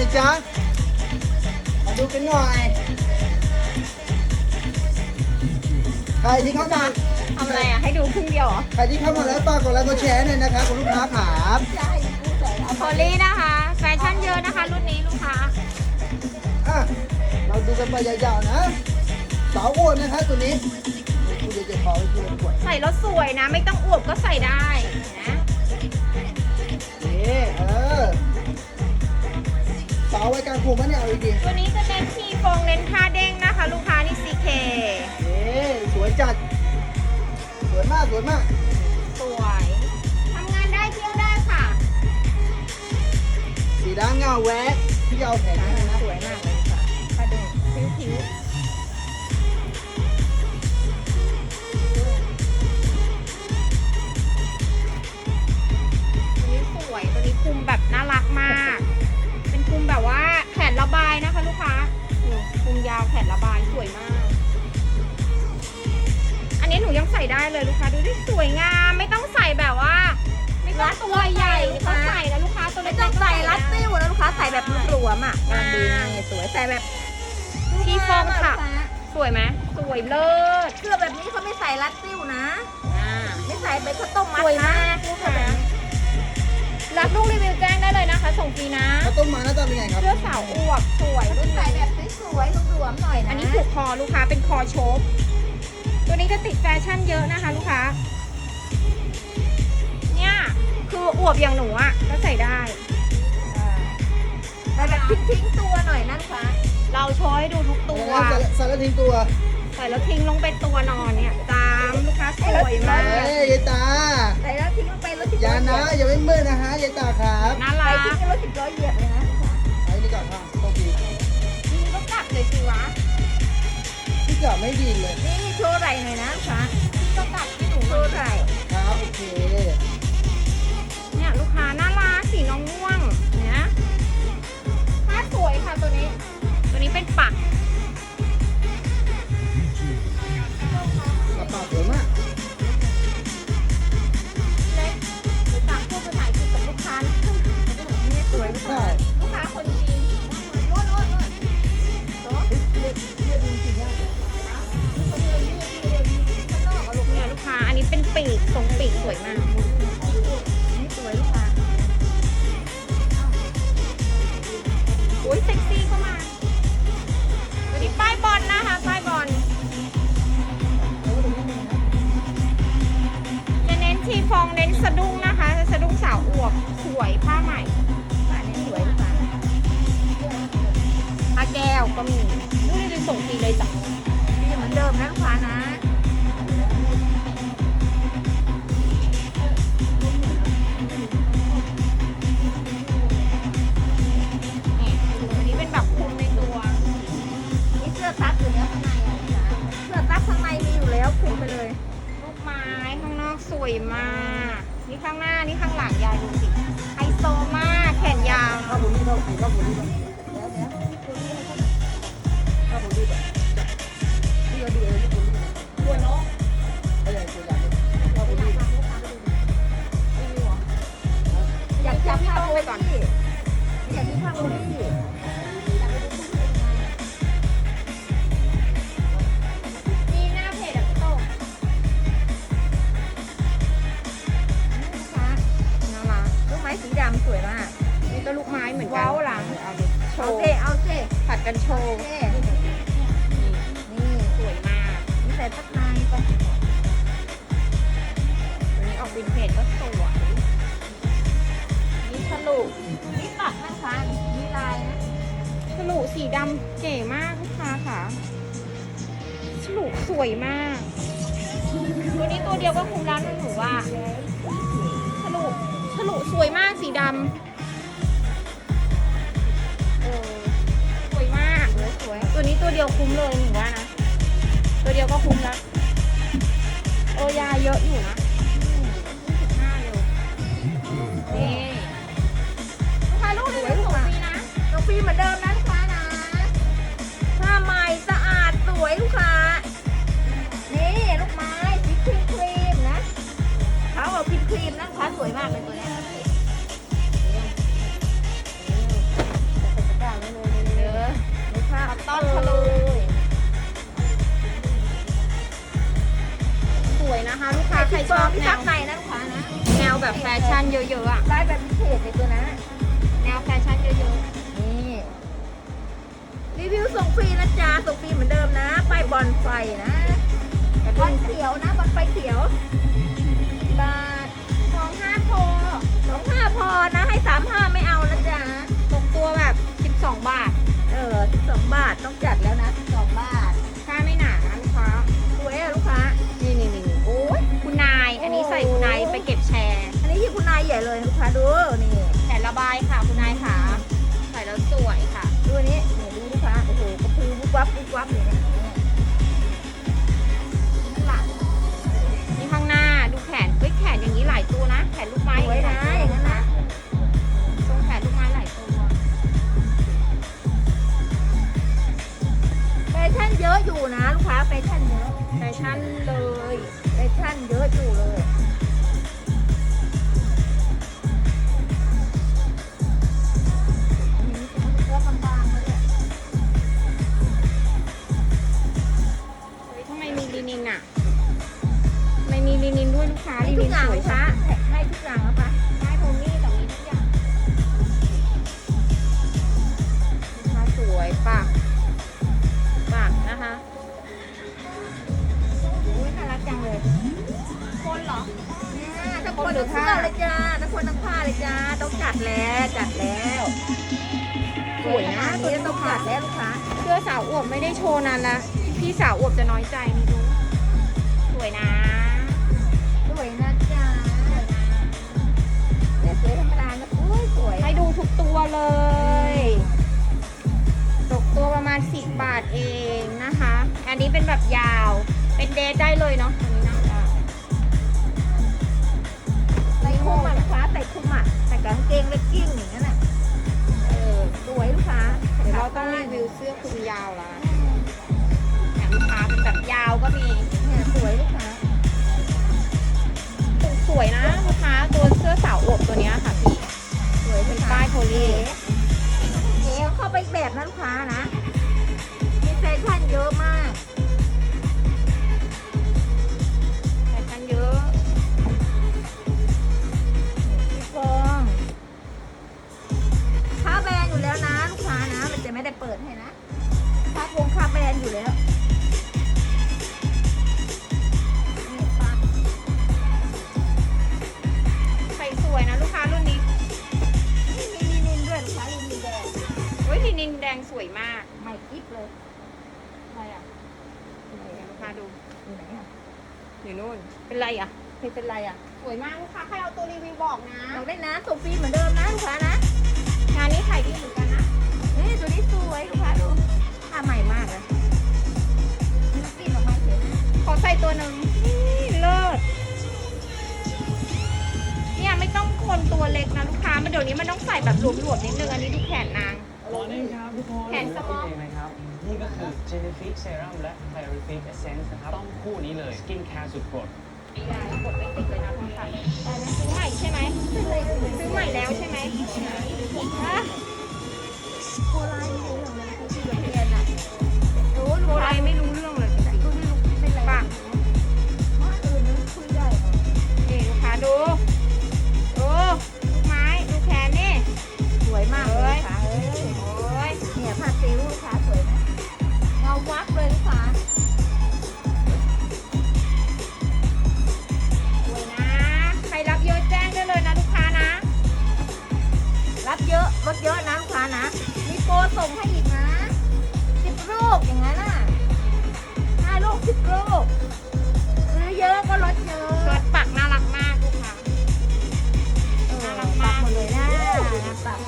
นะจ๊ะ มาดูกันหน่อย ใครที่เข้ามาทำอะไรอะ ให้ดูครึ่งเดียวเหรอใครที่เข้ามาแล้วฝากกดไลค์กดแชร์หน่อยนะครับคุณลูกค้าขาโพลี่นะคะ แฟชั่นเยอะนะคะ รุ่นนี้ลูกค้าอะเราดูกันไปยาวๆนะ สาวอ้วนนะครับตัวนี้คุณจะเจ็บคอไว้คุณปวดใส่แล้วสวยนะ ไม่ต้องอวบก็ใส่ได้นะนี่ เออสาวไว้กลางคุมมันเนี่ยเอาดีตัวนี้จะเน้นทีโฟงเน้นผ้าเด้งนะคะ ลูกค้านี่ CK ๆนี่สวยจัด สวยมากสวยมาก สวยทำงานได้เที่ยวได้ค่ะสีด้านเงาแวะที่เอาแผงให้นะสวยมากเลยค่ะผ้าเด้งผิวๆตัวนี้สวยตัวนี้คุมแบบน่ารักมากายนะคะลูกค้านี่คุมยาวแขนระบายสวยมาก อันนี้หนูยังใส่ได้เลยลูกค้าดูดิสวยงามไม่ต้องใส่แบบว่า ไม่ต้องตัวใหญ่ไม่ต้องใส่นะลูกค้าตัวไม่เล็กต้องๆก็ใส่ได้รัดติ้วนะลูกค้าใส่แบบหลวมๆอะงานดีนี่สวยใส่แบบทีโฟมค่ะ สวยไหมสวยเลิศเสื้อแบบนี้เขาไม่ใส่รัดติ้วนะอ่าไม่ใส่เป็นข้าวต้มมัดสวยนะมากลูกค้า งฟรีนะข้าวต้มมาหน้าตาเป็นไงครับเสื้อสาวอวบสวยต้รุ่องนใส่ไหนแบบสวยๆหลวมๆหน่อยนะอันนี้ผูกคอลูกค้าเป็นคอโชกตัวนี้จะติดแฟชั่นเยอะนะคะ ลูกค้า เนี่ยคืออวบอย่างหนูอะก็ใส่ได้ใส่แบบทิ้งๆตัวหน่อยนะลูกค้าเราโชว์ให้ดูทุกตัวใส่ใส่แล้วทิ้งตัวใส่แล้วทิ้งลงไปตัวนอนเนี่ยตามลูกค้าสวยมากเฮ้ยยายตาใส่แล้วทิ้งลงไปรถสิบอล้ย่าอเหนะยียบอย่าไม่มืดนะฮะยายตาครับน่าใส่ ร้อยเหยียบเลยนะไอ้นี่ก่อนครับต้องดีนี่ก็กลับเลยสิวะพี่กลับไม่ดีเลยนี่โชว์ไหล่หน่อยนะลูกค้านี่ก็กลับที่หนูโชว์ไหล่ครับโอเคเนี่ยลูกค้าน่ารักสีน้องม่วงเนี่ยผ้าสวยค่ะตัวนี้ ตัวนี้เป็นปัก วยผ้าใหม่ผ้านี่สวยผ้าผ้าแก้วก็มีลูกจะส่งฟรีเลยจ้ะนี่เหมือนเดิมนะลูกค้านะนี่อั นนี้เป็นแบบคลุมในตัวนี่เสื้อซับอยู่แล้วข้างในอะลูกค้าเสื้อซับข้างในมีอยู่แล้วคลุมไปเลยลูกไม้ข้างนอกสวยมากนี่ข้างหน้า นี่ข้างหลังยายดูสิไฮโซมากแขนยาวข้าวผมนี่ข้าวผมข้าวผมนี่เดี๋ยวเดี๋ยวข้าวผมนี่แบบพี่ก็ดูเองที่ผมนี่ตัวเนาะอะไรตัวอย่างข้าวผมนี่อยากจับผ้าโบไปก่อนอยากดูผ้าโบนี่มี กันโชว์ นี่สวยมากนี่ใส่พัดในไปตัวนี้ออกวินเทจก็สวย นี่ฉลุนี่ปักนะคะนี่ลายนะฉลุสีดำเก๋มากลูกค้าค่ะฉลุสวยมากตัวนี้ตัวเดียวก็คุ้มแล้วนหนูว่าฉลุฉลุสวยมากสีดำ ดียวคุ้มเลยหนูว่านะ ตัวเดียวก็คุ้มแล้วเออยาเยอะอยู่นะห้าเร็วนี่ลูกค้าลูกนี้ส่งฟรีนะน้องปีเหมือนเดิมนะ ฟรีนะจ๊ะส่งฟรีเหมือนเดิมนะป้ายบอลไฟนะบอลเขียวนะบอลไฟเขียวบาทสองห้าพอสองห้าพอนะ ให้สามห้าไม่เอานะจ๊ะตกตัวแบบ12บสองบาท เออสิบสองบาทต้องจัดแล้วนะสิบสองบาทค่าไม่หนานะลูกค้าสวยอะลูกค้านี่นี่นี่โอ้ยคุณนาย อันนี้ใส่คุณนายไปเก็บแชร์ อันนี้ที่คุณนายใหญ่เลยลูกค้าดูนี่แขนระบายค่ะคุณนายค่ะ วุบวั วยนะตัตัววนี้นี้ต้ต้อองงจัจัดดแล้วลูกค้าเสื้อสาวอวบไม่ได้โชว์นานละพี่สาวอวบจะน้อยใจนี่ดูสวยนะสวยนะจ๊ะแต่สวยธรรมดานะสวยสวยให้ดูทุกตัวเลยตกตัวประมาณ 10 บาทเองนะคะ อันนี้เป็นแบบยาวเป็นเดทได้เลยเนาะตัวนี้นะใส่คุ้มอะลูกค้าใส่คุ้มอะใส่กับกางเกงเลกกิ้ง เสื้อคลุมยาวละแถมลูกค้าเป็นแบบยาวก็มีเนี่ยสวยลูกค้าสวยนะลูกค้าตัวเสื้อสาวอวบตัวเนี้ยค่ะพี่สวยเป็ลูนกค้าป้ายโพลีเอ๋เข้าไปอีกแบบนะลูกค้านะ มีแฟชั่นเยอะมาก บอกนะบอกได้นะส่งฟรีเหมือนเดิมนะลูกค้านะ งานนี้ขายดีเหมือนกันนะ นี่ตัวนี้สวยลูกค้าดูผ้าใหม่มากเลยนี่น้ำกลิ่นออกมาเฉยนะขอใส่ตัวหนึ่งนี่เลิศเนี่ยไม่ต้องคนตัวเล็กนะลูกค้ามันเดี๋ยวนี้มันต้องใส่แบบหลวมๆนิดนึงอันนี้ดูแขนนางตอนนี้ครับทุกคนแขนสมอง เองนะครับ นี่ก็คือ Genific Serum และ Clarific Essence นะครับ ต้องคู่นี้เลย Skin Care สุดโปรดกดไม่ติดเลยนะคุณค่ะ ปรส่งให้อีกนะสิบลูกอย่างนั้นน่ะห้าลูกสิบลูกซื้อเยอะก็ลดเยอะรถปักน่ารักมากลูกค้า เออน่ารักมาก ปัหมดเลยนะปัก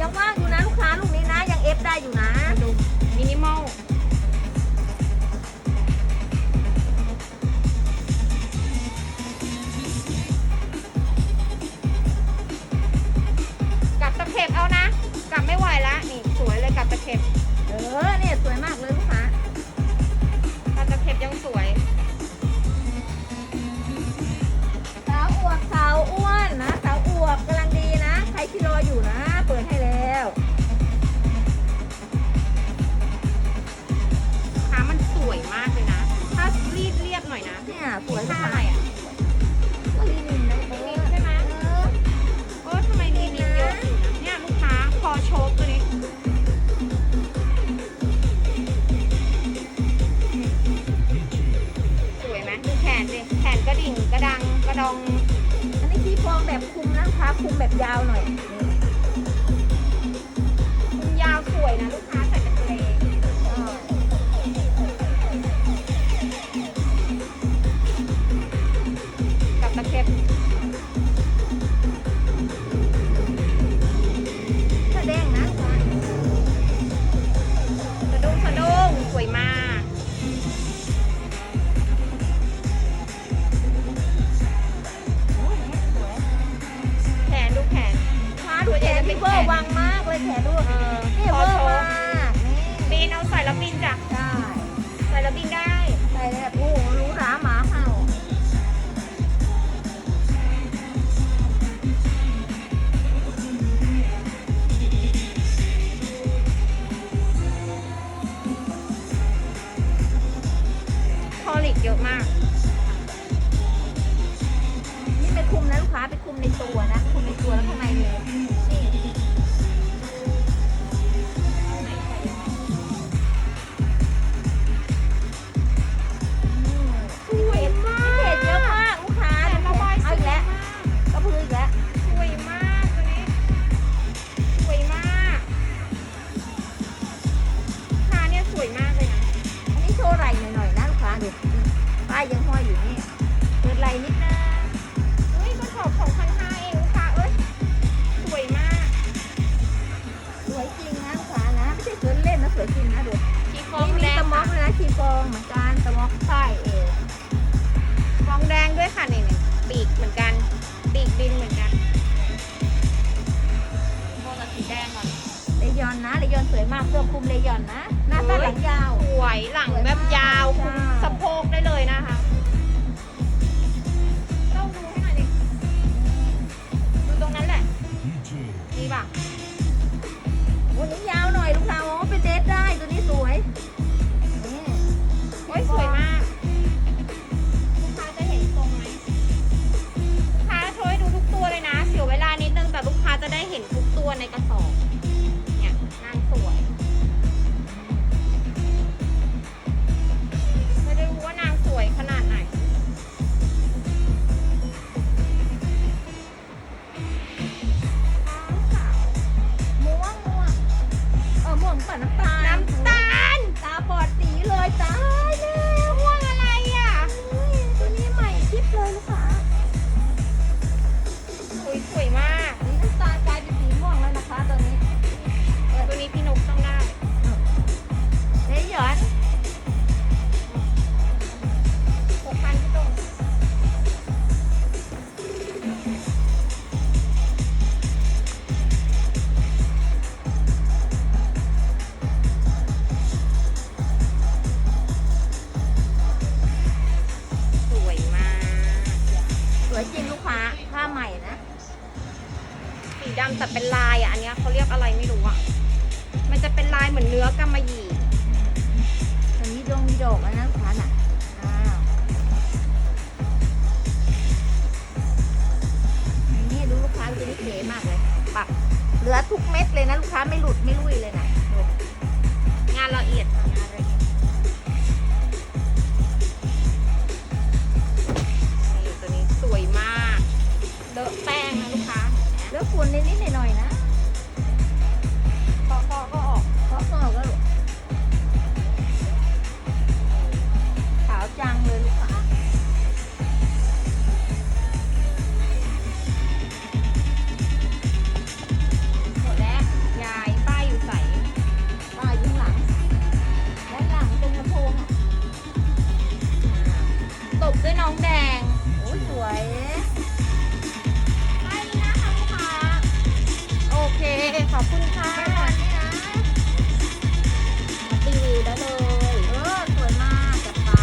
ยังว่างอยู่นะลูกค้าลูกนี้นะยังเอฟได้อยู่นะ ดูมินิมอล คะคุมแบบยาวหน่อยคุมยาวสวยนะลูกค้า เหมือนกันสมอกใส้เองฟองแดงด้วยค่ะนี่ๆปีกเหมือนกัน ปีกดินเหมือนกันโทนสีแดงก่อนเลยอนนะเลยอนสวยมากเสื้อคลุมเลยอนนะ หน้าตาหลังยาวสวยหลังแบบยาวคุมสะโพกได้เลยนะคะต้องดูให้หน่อยดิดูตรงนั้นแหละดีป่ะ ทุกเม็ดเลยนะ ลูกค้าไม่หลุดไม่ลุยเลยนะงานละเอียดตัวนี้สวยมากเลอะแป้งนะลูกค้าเลอะฝุ่นนิดๆหน่อยๆนะ